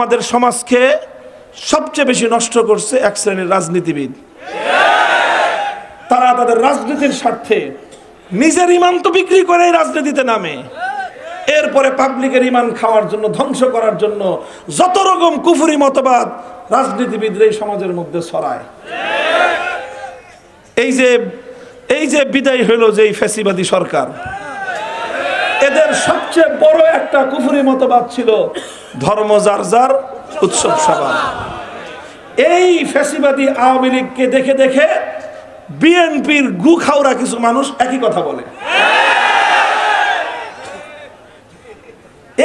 আমাদের সমাজকে সবচেয়ে বেশি নষ্ট করছে এক শ্রেণির রাজনীতিবিদ। তারা তাদের রাজনীতির স্বার্থে নিজের ইমান তো বিক্রি করে রাজনীতিতে নামে। এরপরে পাবলিকের ইমান খাওয়ার জন্য, ধ্বংস করার জন্য যত রকম কুফুরি মতবাদ রাজনীতিবিদরা এই সমাজের মধ্যে ছড়ায়। এই যে এই যে বিদায় হইল যে এই ফ্যাসিবাদী সরকার এদের সবচেয়ে বড় একটা কুফুরি মতবাদ ছিল ধর্ম যার যার উৎসব সভা এই ফ্যাসিবাদী আওয়ামী লীগকে দেখে দেখে বিএনপির গু খাওরা কিছু মানুষ একই কথা বলে।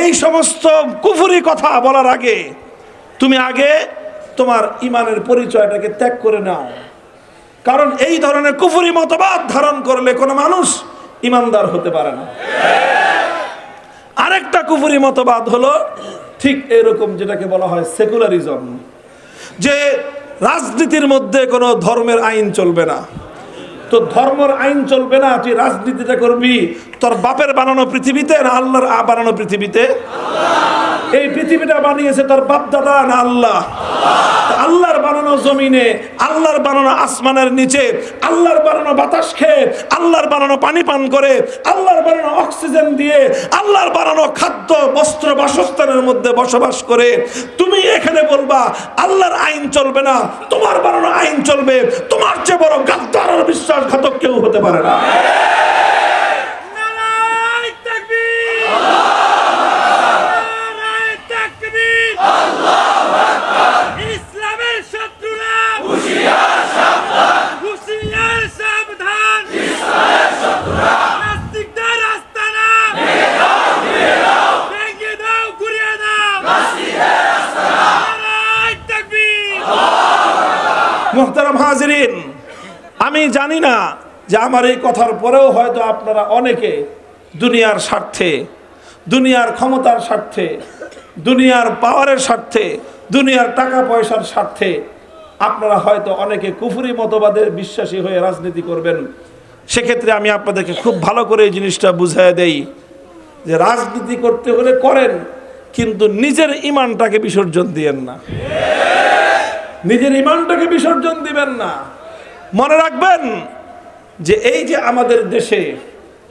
এই সমস্ত কুফুরি কথা বলার আগে তুমি আগে তোমার ইমানের পরিচয়টাকে ত্যাগ করে নাও। কারণ এই ধরনের কুফুরি মতবাদ ধারণ করলে কোনো মানুষ ইমানদার হতে পারে না। আরেকটা কুফুরি মতবাদ হলো ঠিক এরকম যেটাকে বলা হয় সেকুলারিজম, যে রাজনীতির মধ্যে কোনো ধর্মের আইন চলবে না। তো ধর্মের আইন চলবে না, তুই রাজনীতিটা করবি তোর বাপের বানানো পৃথিবীতে না আল্লাহর আ- বানানো পৃথিবীতে? এই পৃথিবীটা বানিয়েছে তোর বাপ দাদা না আল্লাহ? আল্লাহর বানানো জমিনে আল্লাহর বানানো আসমানের নিচে আল্লাহর বানানো বাতাস খেয়ে আল্লাহর বানানো পানি পান করে আল্লাহর বানানো অক্সিজেন দিয়ে আল্লাহর বানানো খাদ্য বস্ত্র বাসস্থানের মধ্যে বসবাস করে। তুমি এখানে বলবা আল্লাহর আইন চলবে না তোমার বানানো আইন চলবে তোমার চেয়ে বড় গাদ্দার বিশ্বাসঘাতক কেউ হতে পারে না। মোহতারাম হাজিরিন, আমি জানি না যে আমার এই কথার পরেও হয়তো আপনারা অনেকে দুনিয়ার স্বার্থে দুনিয়ার ক্ষমতার স্বার্থে, দুনিয়ার পাওয়ারের স্বার্থে, দুনিয়ার টাকা পয়সার স্বার্থে আপনারা হয়তো অনেকে কুফুরি মতবাদের বিশ্বাসী হয়ে রাজনীতি করবেন। সেক্ষেত্রে আমি আপনাদেরকে খুব ভালো করে এই জিনিসটা বুঝাই দেই যে রাজনীতি করতে হলে করেন, কিন্তু নিজের ইমানটাকে বিসর্জন দিয়েন না। নিজের ইমানটাকে বিসর্জন দিবেন না। মনে রাখবেন যে এই যে আমাদের দেশে,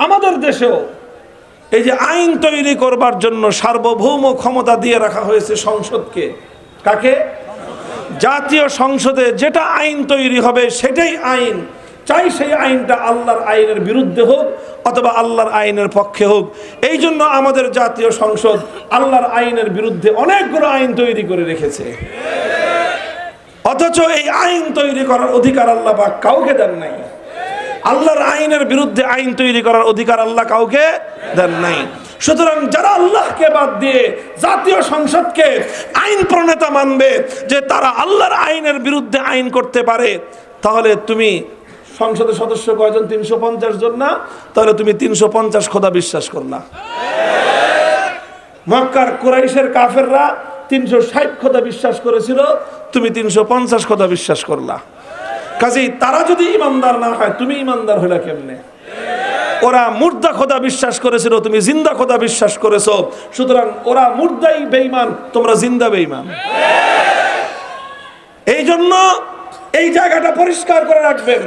আমাদের দেশেও এই যে আইন তৈরি করবার জন্য সার্বভৌম ক্ষমতা দিয়ে রাখা হয়েছে সংসদকে। কাকে? জাতীয় সংসদে যেটা আইন তৈরি হবে সেটাই আইন। চাই সেই আইনটা আল্লাহর আইনের বিরুদ্ধে হোক অথবা আল্লাহর আইনের পক্ষে হোক। এই জন্য আমাদের জাতীয় সংসদ আল্লাহর আইনের বিরুদ্ধে অনেকগুলো আইন তৈরি করে রেখেছে। অথচ এই আইন তৈরি করার অধিকার আল্লাহ বা কাউকে দেন নাই। আল্লাহর আইনের বিরুদ্ধে আইন তৈরি করার অধিকার আল্লাহ কাউকে দেন নাই। সুতরাং যারা আল্লাহকে বাদ দিয়ে জাতীয় সংসদকে আইন প্রণেতা মানবে, যে তারা আল্লাহর আইনের বিরুদ্ধে আইন করতে পারে, তাহলে তুমি সংসদের সদস্য কয়জন? তিনশো পঞ্চাশ জন না? তাহলে তুমি তিনশো পঞ্চাশ খোদা বিশ্বাস করলা মক্কার কুরাইশের কাফেররা তিনশো ষাট খোদা বিশ্বাস করেছিল, তুমি তিনশো পঞ্চাশ খোদা বিশ্বাস করলা। কাজেই তারা যদি ইমানদার না হয়, তুমি ইমানদার হইলা কেমনে? ওরা মুর্দা খোদা বিশ্বাস করেছিল, তুমি জিন্দা খোদা বিশ্বাস করেছ। সুতরাং ওরা মুর্দাই বেইমান তোমরা জিন্দা বেইমান এই জন্য এই জায়গাটা পরিষ্কার করে রাখবেন।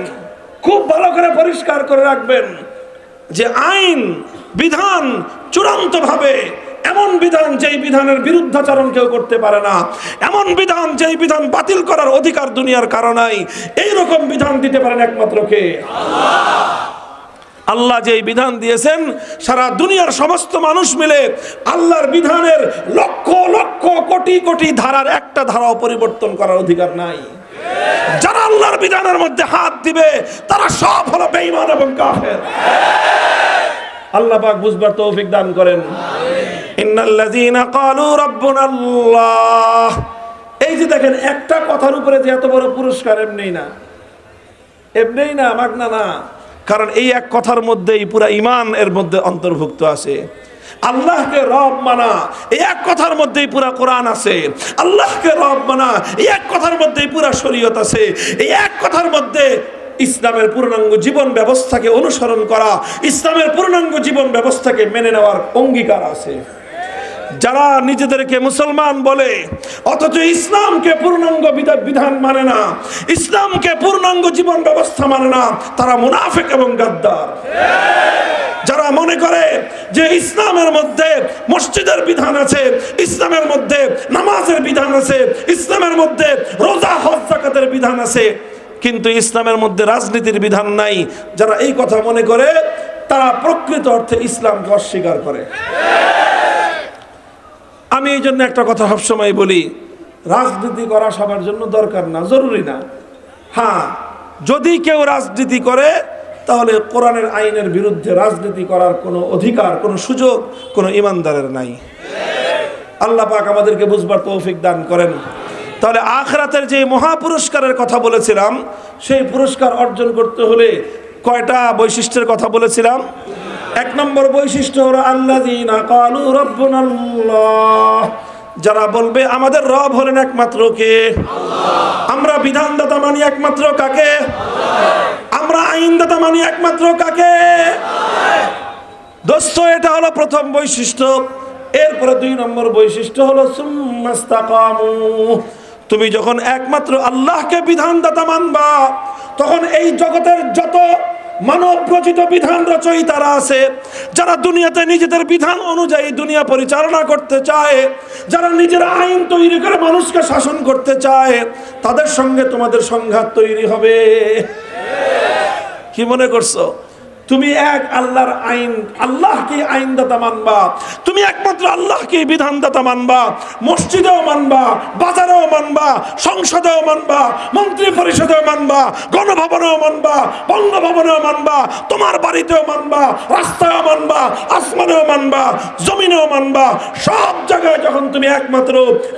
খুব ভালো করে পরিষ্কার করে রাখবেন যে আইন, বিধান চূড়ান্তভাবে এমন বিধান যেই বিধানের বিরুদ্ধাচরণ কেউ করতে পারে না। এমন বিধান যেই বিধান বাতিল করার অধিকার দুনিয়ার কারণাই এইরকম বিধান দিতে পারেন একমাত্র কে? আল্লাহ যেই বিধান দিয়েছেন, সারা দুনিয়ার সমস্ত মানুষ মিলে আল্লাহর বিধানের লক্ষ লক্ষ, কোটি কোটি ধারার একটা ধারাও পরিবর্তন করার অধিকার নাই। যারা আল্লাহর বিধানের মধ্যে হাত দিবে, তারা সব হলো বেঈমান এবং কাফের। আল্লাহ পাক বুঝবার তৌফিক দান করেন। এই যে দেখেন, একটা কথার উপরে যে এত বড় পুরস্কার এমনিই না। এমনিই না, মাগনা না। কারণ এই এক কথার মধ্যেই পুরা ইমান এর মধ্যে অন্তর্ভুক্ত আছে। আল্লাহকে রব মানা, এই এক কথার মধ্যেই পুরা কোরআন আছে। আল্লাহকে রব মানা, এই এক কথার মধ্যেই পুরা শরীয়ত আছে। এই এক কথার মধ্যে ইসলামের পূর্ণাঙ্গ জীবন ব্যবস্থাকে অনুসরণ করা, ইসলামের পূর্ণাঙ্গ জীবন ব্যবস্থাকে মেনে নেওয়ার অঙ্গীকার আছে। যারা নিজেদেরকে মুসলমান বলে, অথচ ইসলামকে পূর্ণাঙ্গ বিধান মানে না, ইসলামকে পূর্ণাঙ্গ জীবন ব্যবস্থা মানে না, তারা মুনাফেক এবং গাদ্দার। যারা মনে করে যে ইসলামের মধ্যে মসজিদের বিধান আছে, ইসলামের মধ্যে নামাজের বিধান আছে, ইসলামের মধ্যে রোজা, হজ বিধান আছে, কিন্তু ইসলামের মধ্যে রাজনীতির বিধান নাই। যারা এই কথা মনে করে, তারা প্রকৃত অর্থে ইসলামকে অস্বীকার করে। আমি এই জন্য একটা কথা সবসময় বলি, রাজনীতি করা সবার জন্য দরকার না, জরুরি না। হ্যাঁ যদি কেউ রাজনীতি করে, তাহলে কোরআনের আইনের বিরুদ্ধে রাজনীতি করার কোনো অধিকার, কোনো সুযোগ, কোনো ইমানদারের নাই। আল্লাহ পাক আমাদেরকে বুঝবার তৌফিক দান করেন। তাহলে আখরাতের যে মহা পুরস্কারের কথা বলেছিলাম, সেই পুরস্কার অর্জন করতে হলে কয়টা বৈশিষ্ট্যের কথা বলেছিলাম? এক নম্বর বৈশিষ্ট্য হলো আল্লাযীনা কালু যারা বলবে আমাদের রব হলেন একমাত্র কে? আমরা বিধানদাতা মানি একমাত্র কাকে? আমরা আইনদাতা মানি একমাত্র কাকে? দোস্ত এটা হলো প্রথম বৈশিষ্ট্য। এরপরে দুই নম্বর বৈশিষ্ট্য হলো সুম্মাস্তাকামু। তুমি যখন একমাত্র আল্লাহকে বিধানদাতা মানবা তখন এই জগতের যত মানব রচিত বিধান রচয়িতারা আছে, যারা দুনিয়াতে নিজেদের বিধান অনুযায়ী দুনিয়া পরিচালনা করতে চায়, যারা নিজের আইন তৈরি করে মানুষকে শাসন করতে চায়, তাদের সঙ্গে তোমাদের সংঘাত তৈরি হবে। কি মনে করছ? তুমি এক আল্লাহর আইন আল্লাহকে আইনদাতা মানবা। তুমি একমাত্র আল্লাহকে বিধানদাতা মানবা। মসজিদেও মানবা, বাজারেও মানবা, সংসদেও মানবা, মন্ত্রী পরিষদেও মানবা, গণভবনেও মানবা, বঙ্গভবনেও মানবা, তোমার বাড়িতেও মানবা, রাস্তায়ও মানবা, আসমানেও মানবা, জমিনেও মানবা। সব জায়গায় যখন তুমি একমাত্র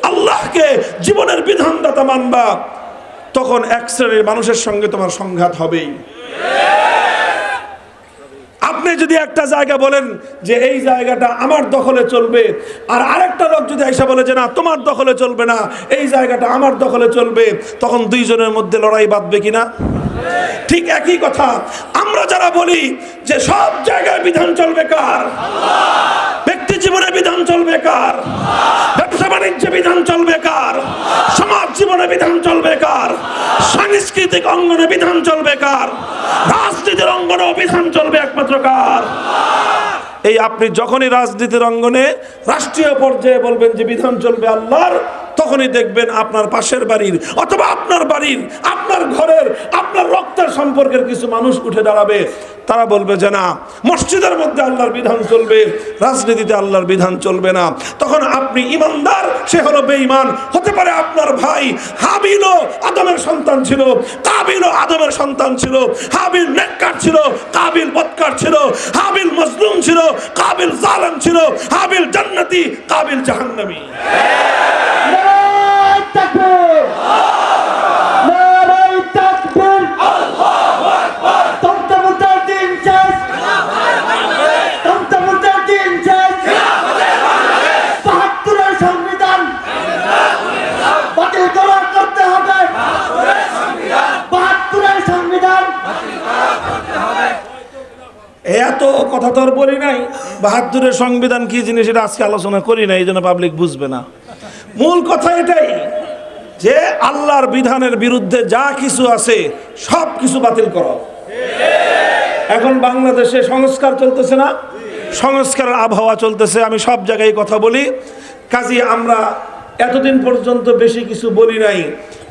আল্লাহকে জীবনের বিধানদাতা মানবা, তখন এক শ্রেণির মানুষের সঙ্গে তোমার সংঘাত হবেই। আপনি যদি একটা জায়গা বলেন যে এই জায়গাটা আমার দখলে চলবে, আর আরেকটা লোক যদি এসে বলে যে না, তোমার দখলে চলবে না, এই জায়গাটা আমার দখলে চলবে, তখন দুইজনের মধ্যে লড়াই বাঁধবে কিনা? ঠিক একই কথা। আমরা যারা বলি যে সব জায়গায় বিধান চলবে কার? ব্যক্তি জীবনে বিধান চলবে কার? বাণিজ্যে বিধান চলবে কার? সমাজ জীবনে বিধান চলবে কার? সাংস্কৃতিক অঙ্গনে বিধান চলবে কার? রাজনীতির অঙ্গনে বিধান চলবে একমাত্র কার? এই আপনি যখনই রাজনীতির অঙ্গনে রাষ্ট্রীয় পর্যায়ে বলবেন যে বিধান চলবে আল্লাহর তখনই দেখবেন আপনার পাশের বাড়ির অথবা আপনার বাড়ির, আপনার ঘরের, আপনার রক্তের সম্পর্কের কিছু মানুষ উঠে দাঁড়াবে। তারা বলবে যে না, মসজিদের মধ্যে আল্লাহর বিধান চলবে, রাজনীতিতে আল্লাহর বিধান চলবে না। তখন আপনি ইমানদার, সে হলো বেঈমান। হতে পারে আপনার ভাই হাবিলও আদমের সন্তান ছিল কাবিলও আদমের সন্তান ছিল, হাবিল নেককার ছিল, কাবিল বৎকার ছিল, হাবিল মজলুম ছিল, কাবিল জালেম ছিল, হাবিল জান্নাতি, কাবিল জাহান্নামী। এত কথা তো আর নাই। বাহাত্তরের সংবিধান কি জিনিস, এটা আজকে আলোচনা করি না এই জন্য পাবলিক বুঝবে না। মূল কথা এটাই। যে আল্লাহর বিধানের বিরুদ্ধে যা কিছু আছে, সব কিছু বাতিল করো। এখন বাংলাদেশে সংস্কার চলতেছে না? সংস্কারের আবহাওয়া চলতেছে, আমি সব জায়গায় কথা বলি। কাজী, আমরা এতদিন পর্যন্ত বেশি কিছু বলি নাই,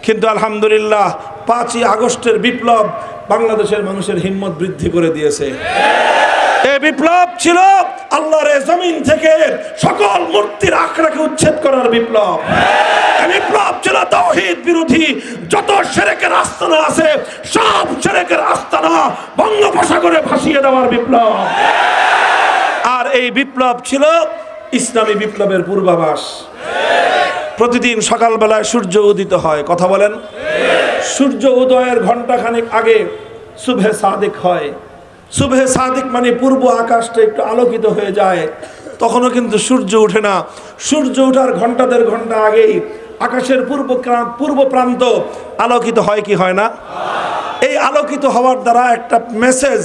কিন্তু আলহামদুলিল্লাহ পাঁচই আগস্টের বিপ্লব বাংলাদেশের মানুষের হিম্মত বৃদ্ধি করে দিয়েছে। এ বিপ্লব ছিল আল্লাহর জমিন থেকে সকল মূর্তির আখড়াকে উচ্ছেদ করার বিপ্লব। বিপ্লব ছিল তৌহিদ বিরোধী। যত সেরেকের আস্তানা আছে, সব সেরেকের আস্তানা বঙ্গোপসাগরে ভাসিয়ে দেওয়ার বিপ্লব। আর এই বিপ্লব ছিল ইসলামী বিপ্লবের পূর্বাভাস। প্রতিদিন সকালবেলায় সূর্য উদিত হয়। কথা বলেন? সূর্য উদয়ের ঘন্টাখানেক আগে শুভে সাদিক হয়। শুভে সাদিক মানে পূর্ব আকাশটা একটু আলোকিত হয়ে যায়। তখনও কিন্তু সূর্য ওঠে না। সূর্য ওঠার ঘণ্টা দেড় ঘণ্টা আগেই আকাশের পূর্ব পূর্ব প্রান্ত আলোকিত হয় কি হয় না? এই আলোকিত হওয়ার দ্বারা একটা মেসেজ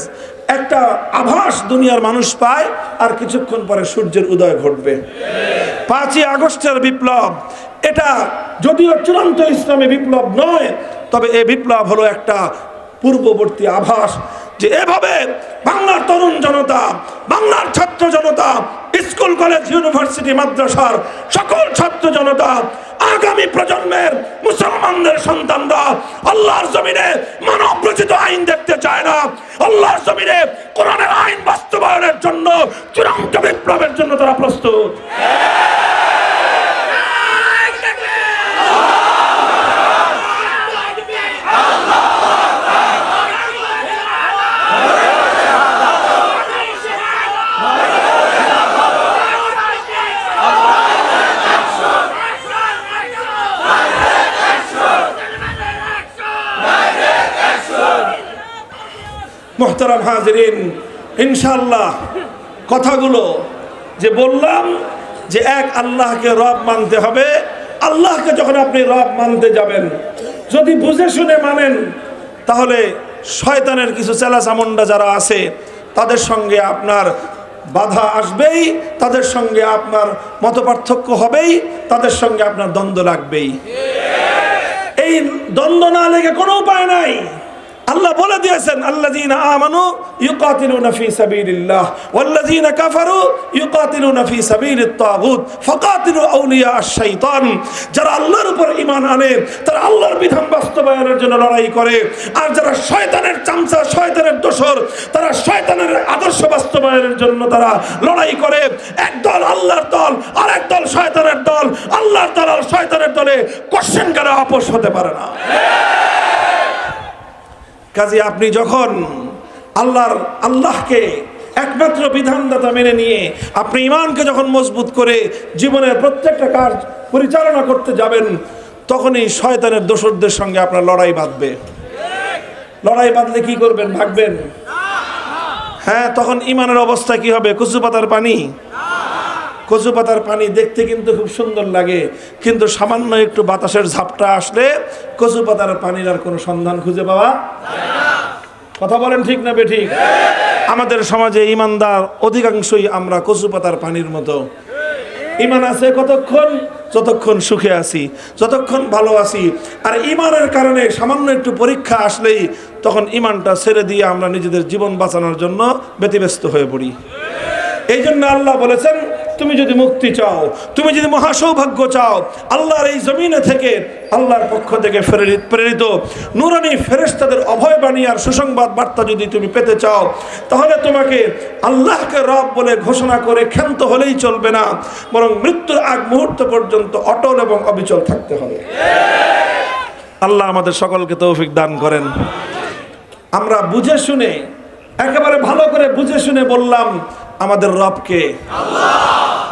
একটা আভাস দুনিয়ার মানুষ পায় আর কিছুক্ষণ পরে সূর্যের উদয় ঘটবে। পাঁচই আগস্টের বিপ্লব, এটা যদিও চূড়ান্ত ইসলামী বিপ্লব নয়, তবে এই বিপ্লব হলো একটা পূর্ববর্তী আভাস। যে এভাবে বাংলার তরুণ জনতা, বাংলার ছাত্র জনতা, স্কুল, কলেজ, ইউনিভার্সিটি, মাদ্রাসার সকল ছাত্র জনতা, আগামী প্রজন্মের মুসলমানদের সন্তানরা আল্লাহর জমিনে মানব রচিত আইন দেখতে চায় না। আল্লাহর জমিনে কোরআনের আইন বাস্তবায়নের জন্য চূড়ান্ত বিপ্লবের জন্য তারা প্রস্তুত। মোহতারাম হাজরিন ইনশাল্লাহ কথাগুলো যে বললাম যে এক আল্লাহকে রব মানতে হবে, আল্লাহকে যখন আপনি রব মানতে যাবেন, যদি বুঝে শুনে মানেন, তাহলে শয়তানের কিছু চেলা চামুন্ডা যারা আছে, তাদের সঙ্গে আপনার বাধা আসবেই, তাদের সঙ্গে আপনার মতপার্থক্য হবেই, তাদের সঙ্গে আপনার দ্বন্দ্ব লাগবেই। এই দ্বন্দ্ব না লেগে কোনো উপায় নাই। আল্লাহ বলে দিয়েছেন, আল্লাযীনা আমানু ইউকাতিলুনা ফি সাবিলিল্লাহ, ওয়াল্লাযীনা কাফারু ইউকাতিলুনা ফি সাবিলিত তাগুত, ফাকাতিলু আউলিয়া আশ-শাইতান। যারা আল্লাহর উপর ঈমান আনে, তারা আল্লাহর বিধান বাস্তবায়নের জন্য লড়াই করে। আর যারা শয়তানের চামচা, শয়তানের দোসর তারা শয়তানের আদর্শ বাস্তবায়নের জন্য তারা লড়াই করে। একদল আল্লাহর দল আর একদল শয়তানের দল। আল্লাহর দল আর শয়তানের দলে কোশ্চেন করে আপোষ হতে পারে না। কাজে আপনি যখন আল্লাহর, আল্লাহকে একমাত্র বিধানদাতা মেনে নিয়ে আপনি ইমানকে যখন মজবুত করে জীবনের প্রত্যেকটা কাজ পরিচালনা করতে যাবেন, তখনই শয়তানের দোষরদের সঙ্গে আপনার লড়াই বাঁধবে। লড়াই বাঁধলে কি করবেন? ভাগবেন? হ্যাঁ তখন ইমানের অবস্থা কি হবে? কচু পাতার পানি? কচু পাতার পানি দেখতে কিন্তু খুব সুন্দর লাগে। কিন্তু সামান্য একটু বাতাসের ঝাপটা আসলে কচু পাতার পানির আর কোনো সন্ধান খুঁজে পাওয়া কথা বলেন ঠিক না বে ঠিক আমাদের সমাজে ইমানদার অধিকাংশই আমরা কচু পাতার পানির মতো। ইমান আছে কতক্ষণ? যতক্ষণ সুখে আছি, যতক্ষণ ভালো আছি। আর ইমানের কারণে সামান্য একটু পরীক্ষা আসলেই তখন ইমানটা ছেড়ে দিয়ে আমরা নিজেদের জীবন বাঁচানোর জন্য ব্যতিব্যস্ত হয়ে পড়ি। এই জন্য আল্লাহ বলেছেন তুমি যদি মুক্তি চাও, তুমি যদি মহাসৌভাগ্য চাও, আল্লাহর এই জমিনে থেকে আল্লাহর পক্ষ থেকে প্রেরিত প্রেরিত, নুরানি ফেরেশতাদের অভয় বাণী আর সুসংবাদ বার্তা যদি তুমি পেতে চাও, তাহলে তোমাকে আল্লাহকে রব বলে ঘোষণা করে ক্ষান্ত হলেই চলবে না, বরং মৃত্যুর আগ মুহূর্ত পর্যন্ত অটল এবং অবিচল থাকতে হবে। আল্লাহ আমাদের সকলকে তৌফিক দান করেন। আমরা বুঝে শুনে, একেবারে ভালো করে বুঝে শুনে বললাম আমাদের রবকে।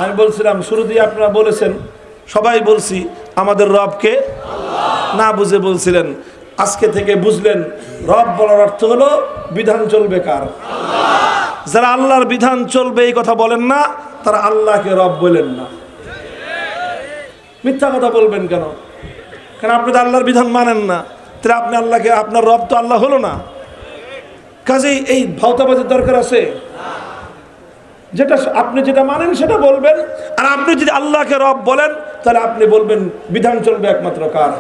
আমি বলছিলাম শুরুতেই আপনারা বলেছেন, সবাই বলছি, আমাদের রবকে। না বুঝে বলছিলেন, আজকে থেকে বুঝলেন, রব বলার অর্থ হলো, বিধান চলবে কার? যারা আল্লাহর বিধান চলবে, এই কথা বলেন না, তারা আল্লাহকে রব বলেন না। মিথ্যা কথা বলবেন কেন? কারণ আপনি তো আল্লাহর বিধান মানেন না? তাহলে আপনি আল্লাহকে, আপনার রব তো আল্লাহ হলো না। কাজেই এই ভাওতাবাজের দরকার আছে। যেটা আপনি যেটা মানেন সেটা বলবেন। আর আপনি যদি আল্লাহকে রব বলেন, তাহলে আপনি বলবেন, বিধান চলবে একমাত্র কার?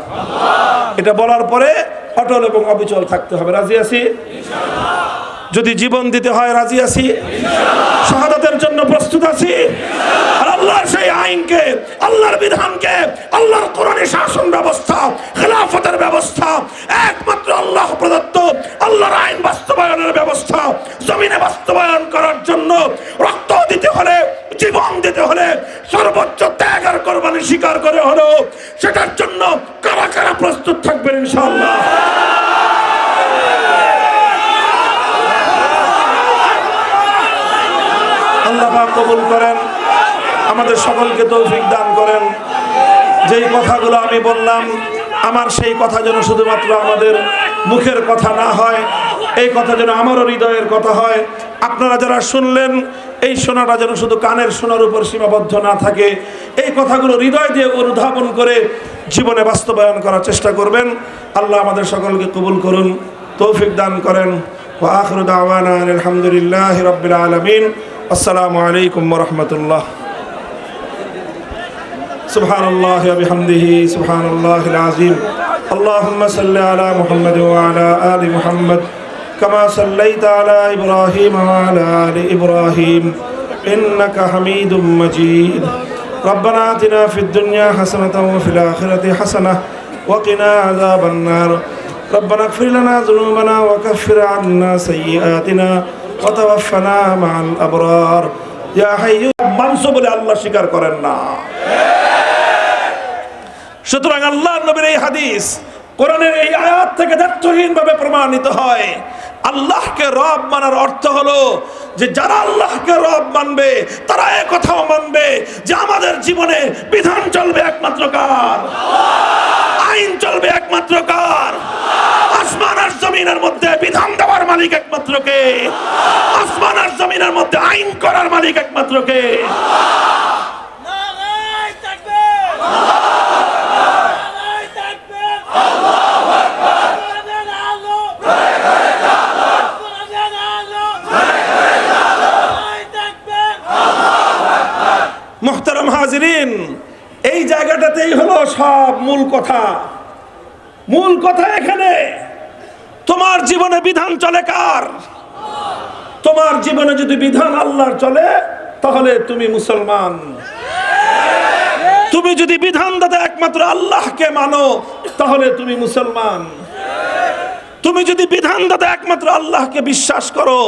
এটা বলার পরে অটল এবং অবিচল থাকতে হবে। রাজি আছি? যদি জীবন দিতে হয়, রাজি আছি? শাহাদাতের জন্য প্রস্তুত আছি। আর আল্লাহর সেই আইনকে, আল্লাহর বিধানকে, আল্লাহর কোরআনের শাসন ব্যবস্থা, খেলাফতের ব্যবস্থা, একমাত্র আল্লাহ প্রদত্ত, আল্লাহর আইন বাস্তবায়নের ব্যবস্থা, জমিনে বাস্তবায়ন করার জন্য রক্ত দিতে হলে, জীবন দিতে হলে, সর্বোচ্চ ত্যাগ আর কোরবানি স্বীকার করে হলেও, সেটার জন্য কারা কারা প্রস্তুত থাকবেন ইনশাআল্লাহ? আল্লাহ কবুল করেন। আমাদের সকলকে তৌফিক দান করেন। যেই কথাগুলো আমি বললাম, আমার সেই কথা যেন শুধুমাত্র আমাদের মুখের কথা না হয়, এই কথা যেন আমারও হৃদয়ের কথা হয়। আপনারা যারা শুনলেন, এই শোনাটা যেন শুধু কানের শোনার উপর সীমাবদ্ধ না থাকে, এই কথাগুলো হৃদয় দিয়ে অনুধাবন করে জীবনে বাস্তবায়ন করার চেষ্টা করবেন। আল্লাহ আমাদের সকলকে কবুল করুন, তৌফিক দান করেন। আলহামদুলিল্লাহ রবিল আলমিন। আসসালামু আলাইকুম রহমতুল্লাহ سبحان الله وبحمده سبحان الله العظيم اللهم صل على محمد وعلى آل محمد كما صليت على إبراهيم وعلى آل إبراهيم إنك حميد مجيد ربنا آتنا في الدنيا حسنة وفي الآخرة حسنة وقنا عذاب النار ربنا اغفر لنا ذنوبنا وكفر عنا سيئاتنا ওয়াতাওয়াফানা মাল আবরার। ইয়া হাইয়ু বলে আল্লাহ স্বীকার করেন না। সুতরাং আল্লাহ নবীর এই হাদিস কোরআনের এই আয়াত থেকে প্রমাণিত হয়। আল্লাহকে রব মানার অর্থ হলো যে যারা আল্লাহকে রব মানবে, তারা কথাও মানবে যে আমাদের জীবনে বিধান চলবে একমাত্র কার? আইন চলবে একমাত্র কার? জমিনের মধ্যে বিধান দেওয়ার মালিক একমাত্র কে? আসমান আর জমিনের মধ্যে আইন করার মালিক একমাত্র কে? মোহতারাম হাজিরিন, এই জায়গাটাতেই হলো সব মূল কথা। মূল কথা এখানে। তোমার জীবনে বিধান চলে কার? তোমার জীবনে যদি বিধান আল্লাহর চলে, তাহলে তুমি মুসলমান। তুমি যদি বিধান দাদা একমাত্র আল্লাহকে মানো, তাহলে তুমি মুসলমান। তুমি যদি বিধান দাদা একমাত্র আল্লাহকে বিশ্বাস করো,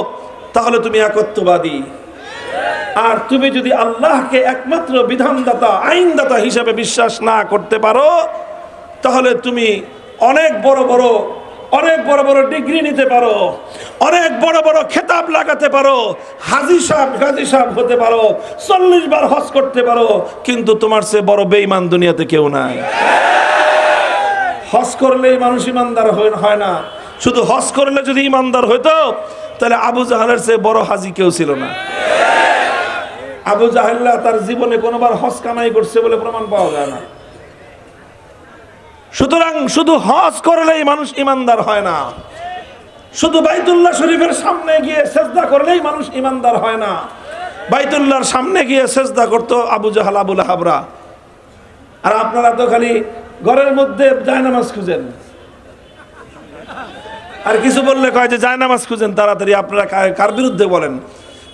তাহলে তুমি একত্ববাদী। আর তুমি যদি আল্লাহকে একমাত্র বিধানদাতা আইনদাতা হিসাবে বিশ্বাস না করতে পারো, তাহলে তুমি অনেক বড় বড় অনেক বড় বড় ডিগ্রি নিতে পারো। অনেক বড় বড় খেতাব লাগাতে পারো। হাজি সাহেব, গাজী সাহেব হতে পারো। চল্লিশ বার হজ করতে পারো। কিন্তু তোমার সে বড় বেঈমান দুনিয়াতে কেউ নাই। হজ করলেই মানুষ ইমানদার হয়- না শুধু হজ করলে যদি ইমানদার হইতো, তাহলে আবু জাহালের চেয়ে বড় হাজি কেউ ছিল না। আবু জাহেল্লা তার জীবনে কোনোবার হজ কামাই করছে বলে প্রমাণ পাওয়া যায় না। সুতরাং শুধু হজ করলেই মানুষ ইমানদার হয় না। শুধু বাইতুল্লাহ শরীফের সামনে গিয়ে সেজদা করলেই মানুষ ইমানদার হয় না। বাইতুল্লাহর সামনে গিয়ে সেজদা করতো আবু জাহাল আবুল হাবরা আর আপনারা তো খালি ঘরের মধ্যে জায়নামাজ খুঁজেন। আর কিছু বললে কয় যে জায়নামাজ খুঁজেন তাড়াতাড়ি, আপনারা কার বিরুদ্ধে বলেন?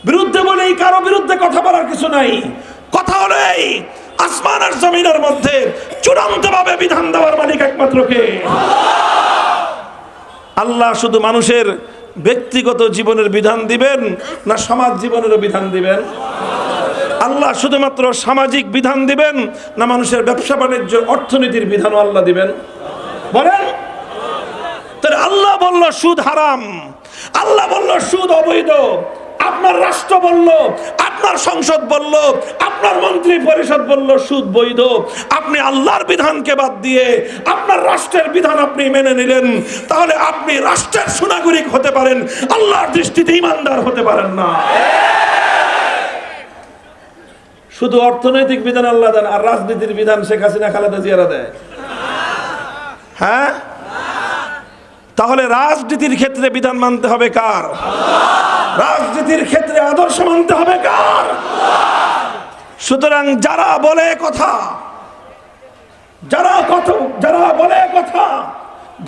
বিরুদ্ধে বলে এই কারও বিরুদ্ধে কথা বলার কিছু নাই। কথা হলো এই আসমান আর জমিনের মধ্যে চূড়ান্ত ভাবে বিধান দেওয়ার মালিক একমাত্র কে? আল্লাহ শুধু মানুষের ব্যক্তিগত জীবনের বিধান দিবেন না সমাজ জীবনেরও বিধান দিবেন। আল্লাহ শুধুমাত্র সামাজিক বিধান দিবেন না মানুষের ব্যবসা বাণিজ্য, অর্থনীতির বিধানও আল্লাহ দিবেন। বলেন? তাহলে আল্লাহ বলল, সুদ হারাম। আল্লাহ বলল, সুদ অবৈধ। আপনার রাষ্ট্র বলল, আপনার সংসদ বলল, আপনার মন্ত্রী পরিষদ বলল, সুদ বৈধ। আপনি আল্লাহর বিধানকে বাদ দিয়ে আপনার রাষ্ট্রের বিধান আপনি মেনে নিলেন। তাহলে আপনি রাষ্ট্রের সুনাগরিক হতে পারেন, আল্লাহর দৃষ্টিতে ইমানদার হতে পারেন না। শুধু অর্থনৈতিক বিধান আল্লাহ দেন, আর রাজনীতির বিধান শেখ হাসিনা, খালেদা জিয়ারা দেয়। হ্যাঁ? তাহলে রাজনীতির ক্ষেত্রে বিধান মানতে হবে কার? রাজনীতির ক্ষেত্রে আদর্শ মানতে হবে কার? সুতরাং যারা বলে কথা, যারা কত যারা বলে কথা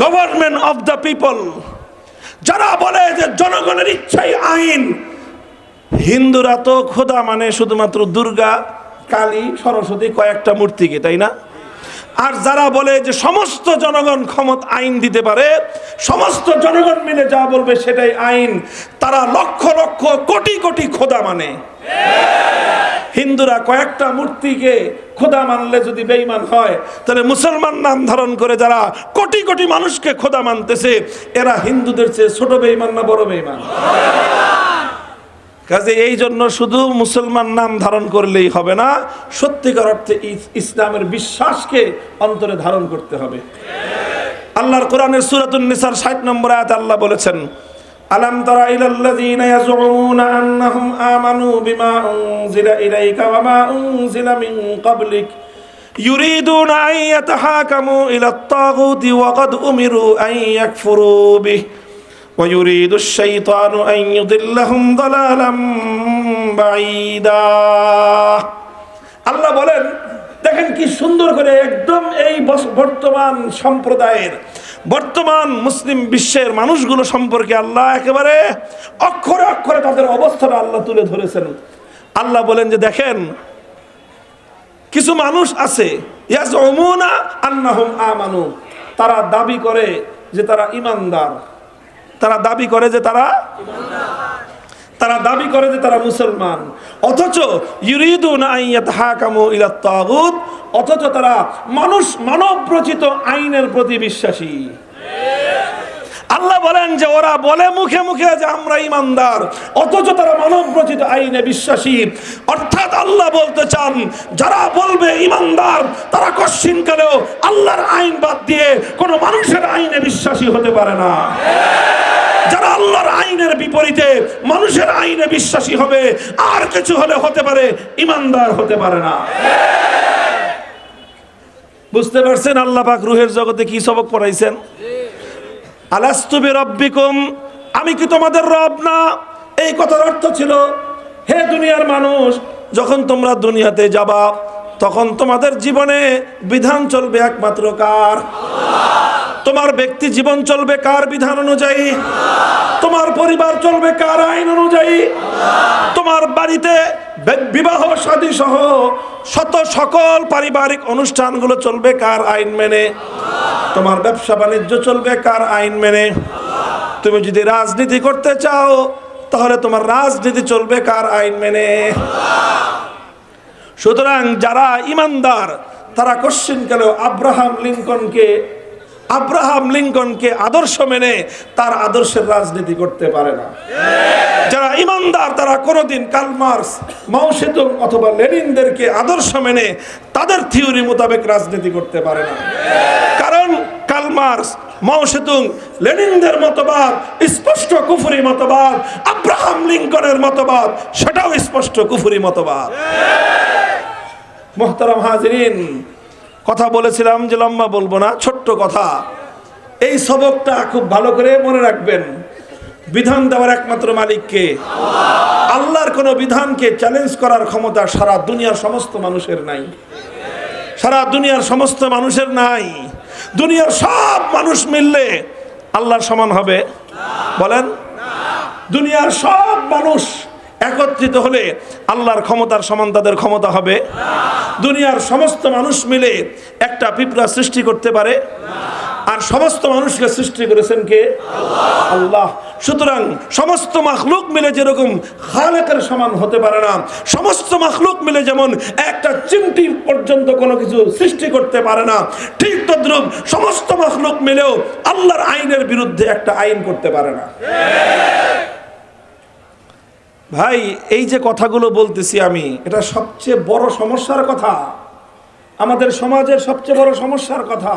গভর্নমেন্ট অফ দ্য পিপল যারা বলে যে জনগণের ইচ্ছাই আইন, হিন্দুরা তো খোদা মানে শুধুমাত্র দুর্গা, কালী, সরস্বতী কয়েকটা মূর্তিকে, তাই না? আর যারা বলে যে সমস্ত জনগণ ক্ষমতা আইন দিতে পারে সমস্ত জনগণ মিলে যা বলবে সেটাই আইন। তারা লক্ষ লক্ষ কোটি কোটি খোদা মানে। হিন্দুরা কয়েকটা মূর্তিকে খোদা মানলে যদি বেঈমান হয়, তাহলে মুসলমান নাম ধারণ করে যারা কোটি কোটি মানুষকে খোদা মানতেছে, এরা হিন্দুদের চেয়ে ছোট বেঈমান না বড় বেঈমান? কাজে এই জন্য শুধু মুসলমান নাম ধারণ করলেই হবে না, সত্যিকার অর্থে ইসলামের বিশ্বাসকে অন্তরে ধারণ করতে হবে। আল্লাহর কোরআনের সূরাতুন নিসার 60 নম্বর আয়াতে আল্লাহ বলেছেন আলাম তারা ইলাল্লাযীনা ইয়াজউমুনা আন্নাহুম আমানু বিমা উনজিলা ইলাইকা ওয়া মা উনজিলা মিন ক্বাবলিক يريدون أن يتحاكموا إلى الطاغوت وقد أمروا أن يكفروا به ويريد الشيطان أن يضلهم ضلالا بعيدا আল্লাহ বলেন দেখেন কি সুন্দর করে একদম এই বর্তমান সম্প্রদায়ের, বর্তমান মুসলিম বিশ্বের মানুষগুলো সম্পর্কে আল্লাহ একেবারে অক্ষরে অক্ষরে তাদের অবস্থাটা আল্লাহ তুলে ধরেছেন। আল্লাহ বলেন যে, দেখেন, কিছু মানুষ আছে আমানু। তারা দাবি করে যে তারা ইমানদার। তারা দাবি করে যে তারা তারা দাবি করে যে তারা মুসলমান। অথচ অথচ তারা মানুষ মানব রচিত আইনের প্রতি বিশ্বাসী। আল্লাহ বলেন যে ওরা বলে মুখে মুখে যে আমরা ইমানদার, অথচ তারা মানব রচিত আইনে বিশ্বাসী। অর্থাৎ আল্লাহ বলতে চান, যারা বলবে ইমানদার, তারা কশ্চিন কালেও আল্লাহর আইন বাদ দিয়ে কোনো মানুষের আইনে বিশ্বাসী হতে পারে না। যারা আল্লাহর আইনের বিপরীতে মানুষের আইনে বিশ্বাসী হবে, আর কিছু হলে হতে পারে, ইমানদার হতে পারে না। বুঝতে পারছেন আল্লাহ পাক রুহের জগতে কি সবক পড়াইছেন? আলাস্তুবি রব্বিকুম আমি কি তোমাদের রব না? এই কথার অর্থ ছিল, হে দুনিয়ার মানুষ, যখন তোমরা দুনিয়াতে যাবা, তখন তোমাদের জীবনে বিধান চলবে একমাত্র কার? তোমার ব্যক্তি জীবন চলবে কার বিধান অনুযায়ী? তোমার পরিবার চলবে কার আইন অনুযায়ী? তোমার বাড়িতে বিবাহ শাদী সহ শত সকল পারিবারিক অনুষ্ঠানগুলো চলবে কার আইন মেনে? তোমার ব্যবসা বাণিজ্য চলবে কার আইন মেনে? তুমি যদি রাজনীতি করতে চাও, তাহলে তোমার রাজনীতি চলবে কার আইন মেনে? সুতরাং যারা ইমানদার, তারা কোশ্চিন কেন আব্রাহাম লিঙ্কনকে আব্রাহাম লিঙ্কনকে আদর্শ মেনে তার আদর্শের রাজনীতি করতে পারে না। যারা ইমানদার, তারা কোনোদিন কালমার্স মাউসেতুং অথবা লেনিনদেরকে আদর্শ মেনে তাদের থিওরি মোতাবেক রাজনীতি করতে পারে না। কারণ কালমার্স মাউসেতুং লেনিনদের মতবাদ স্পষ্ট কুফুরি মতবাদ, আব্রাহাম লিঙ্কনের মতবাদ, সেটাও স্পষ্ট কুফুরি মতবাদ। মোহতারাম হাজরিন কথা বলেছিলাম যে লম্বা বলব না, ছোট্ট কথা। এই সবকটা খুব ভালো করে মনে রাখবেন। বিধান দেওয়ার একমাত্র মালিককে। আল্লাহর কোনো বিধানকে চ্যালেঞ্জ করার ক্ষমতা সারা দুনিয়ার সমস্ত মানুষের নাই। সারা দুনিয়ার সমস্ত মানুষের নাই। দুনিয়ার সব মানুষ মিললে আল্লাহর সমান হবে। বলেন? দুনিয়ার সব মানুষ একত্রিত হলে আল্লাহর ক্ষমতার সমান তাদের ক্ষমতা হবে। দুনিয়ার সমস্ত মানুষ মিলে একটা পিঁপড়া সৃষ্টি করতে পারে। আর সমস্ত মানুষকে সৃষ্টি করেছেন কে? আল্লাহ। সুতরাং সমস্ত মাখলুক মিলে যেরকম খালেকের সমান হতে পারে না, সমস্ত মাখলুক মিলে যেমন একটা চিমটি পর্যন্ত কোনো কিছু সৃষ্টি করতে পারে না, ঠিক তদ্রুপ সমস্ত মাখলুক মিলেও আল্লাহর আইনের বিরুদ্ধে একটা আইন করতে পারে না। ভাই, এই যে কথাগুলো বলতেছি আমি, এটা সবচেয়ে বড় সমস্যার কথা। আমাদের সমাজের সবচেয়ে বড় সমস্যার কথা।